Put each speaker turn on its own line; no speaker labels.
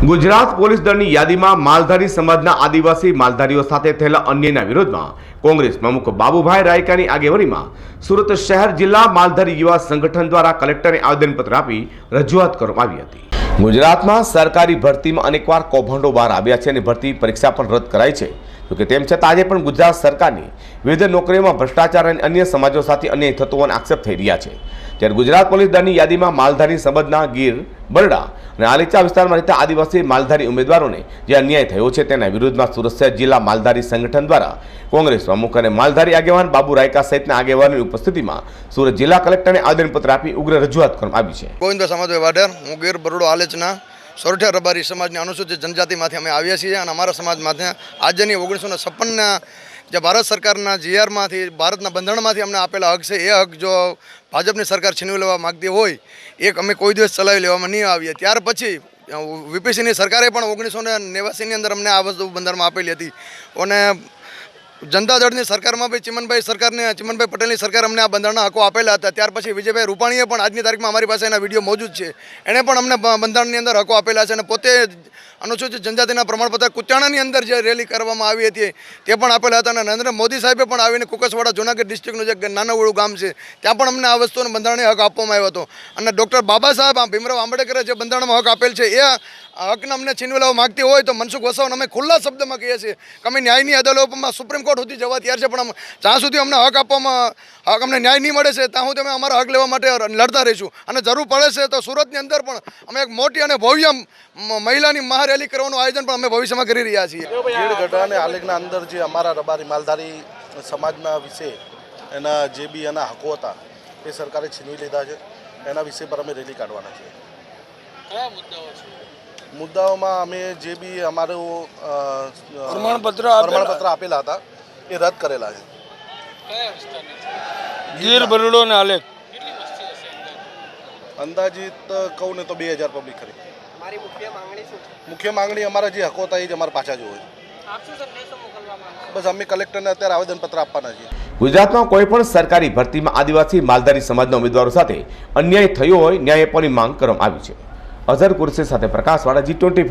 Gujarat police દળની યાદીમાં માલધારી સમાજના આદિવાસી માલધારીઓ સાથે થયેલા અન્યના વિરોધમાં કોંગ્રેસ પ્રમુખ બાબુભાઈ રાયકાની આગેવાનીમાં સુરત શહેર જિલ્લા માલધારી યુવા સંગઠન દ્વારા કલેક્ટરને આવેદનપત્ર આપી રજૂઆત કરવામાં આવી હતી. ગુજરાતમાં સરકારી ભરતીમાં અનેકવાર કૌભાંડો બહાર આવ્યા છે અને ભરતી પરીક્ષા પણ રદ કરાઈ છે. જોકે તેમ છતાં આજે પણ ગુજરાત સરકારની વિવિધ નોકરીઓમાં ભ્રષ્ટાચાર અને અન્ય સમાજો સાથે અન્યાય થતો હોવાના આક્ષેપ થઈ રહ્યા છે. ત્યારે ગુજરાત પોલીસ દળની યાદીમાં માલધારી સંબંધના ગીર, બરડા અને આલીચા વિસ્તારમાં રહેતા આદિવાસી માલધારી ઉમેદવારોને જે અન્યાય થયો છે તેના વિરુદ્ધમાં સુરત જિલ્લા માલધારી સંગઠન દ્વારા કોંગ્રેસ પ્રમુખ અને માલધારી આગેવાન બાબુ રાયકા સહિતના આગેવાનની ઉપસ્થિતિમાં સુરત જિલ્લા કલેક્ટરને આવેદનપત્ર આપી ઉગ્ર રજૂઆત કરવામાં આવી છે.
ગોવિંદ સમાજ વાઢેર હું ગીર, બરોડો, આલેચના સોરઠિયા રબારી સમાજની અનુસૂચિત જનજાતિમાંથી અમે આવ્યા છીએ અને અમારા સમાજમાંથી આજની ઓગણીસો ને છપ્પનના જે ભારત સરકારના જીઆરમાંથી, ભારતના બંધારણમાંથી અમને આપેલા હક છે, એ હક જો ભાજપની સરકાર છીનવી લેવા માગતી હોય, એક અમે કોઈ દિવસ ચલાવી લેવામાં નહીં આવીએ. ત્યાર પછી વીપીસીની સરકારે પણ ઓગણીસો ને નેવાસીની અંદર અમને આ વસ્તુ બંધારણમાં આપેલી હતી. અને જનતા દળની સરકારમાં બી ચિમનભાઈ સરકારને, ચિમનભાઈ પટેલની સરકાર અમને આ બંધારણના હકો આપેલા હતા. ત્યાર પછી વિજયભાઈ રૂપાણીએ પણ આજની તારીખમાં અમારી પાસે એના વીડિયો મોજૂદ છે. એણે પણ અમને બંધારણની અંદર હકો આપેલા છે અને પોતે અનુસૂચિત જનજાતિના પ્રમાણપત્ર કુચાણાની અંદર જે રેલી કરવામાં આવી હતી તે પણ આપેલા હતા અને નરેન્દ્ર મોદી સાહેબે પણ આવીને કુકસવાડા જુનાગઢ ડિસ્ટ્રિક્ટનું જે નાનાવડું ગામ છે, ત્યાં પણ અમને આ વસ્તુનો બંધારણીય હક આપવામાં આવ્યો હતો. અને ડૉક્ટર બાબા સાહેબ ભીમરાવ આંબેડકરે જે બંધારણમાં હક આપેલ છે, એ હકને અમને છીનવી લેવા માગતી હોય તો મનસુખ વસાવાને અમે ખુલ્લા શબ્દમાં કહીએ છીએ કે અમે ન્યાયની અદાલતમાં સુપ્રીમ કોર્ટ સુધી જવા તૈયાર છે પણ અમ- જ્યાં સુધી અમને હક આપવામાં હક અમને ન્યાય નહીં મળે છે ત્યાં સુધી અમે અમારા હક લેવા માટે લડતા રહીશું. અને જરૂર પડે છે તો સુરતની અંદર પણ અમે એક મોટી અને ભવ્ય મહિલાની મહારેલી કરવાનું આયોજન પણ અમે ભવિષ્યમાં કરી રહ્યા છીએ.
આલેખના અંદર જે અમારા રબારી માલધારી સમાજના વિશે એના જે બી એના હકો હતા એ સરકારે છીનવી લીધા છે. એના વિશે પર અમે રેલી કાઢવાના છીએ. મુદ્દાઓમાં અમે જે બી અમારું
પ્રમાણપત્ર આપેલા.
પ્રમાણપત્ર આપેલા હતા એ રદ કરેલા છે.
ગીર બરડો ને આલેખ.
અંદાજિત કહું ને તો બે હજાર પબ્લિક ખરી મુખ્ય માંગણી અમારા જે હકો હતા એ જ અમારે પાછા જોવે છે. બસ અમે કલેક્ટરને અત્યારે આવેદનપત્ર આપવાના છીએ.
ગુજરાતમાં કોઈ પણ સરકારી ભરતીમાં આદિવાસી માલધારી સમાજના ઉમેદવારો સાથે અન્યાય થયો હોય ન્યાય આપવાની માંગ કરવામાં આવી છે. અઝર કુરશી સાથે પ્રકાશવાળા જી ટ્વેન્ટી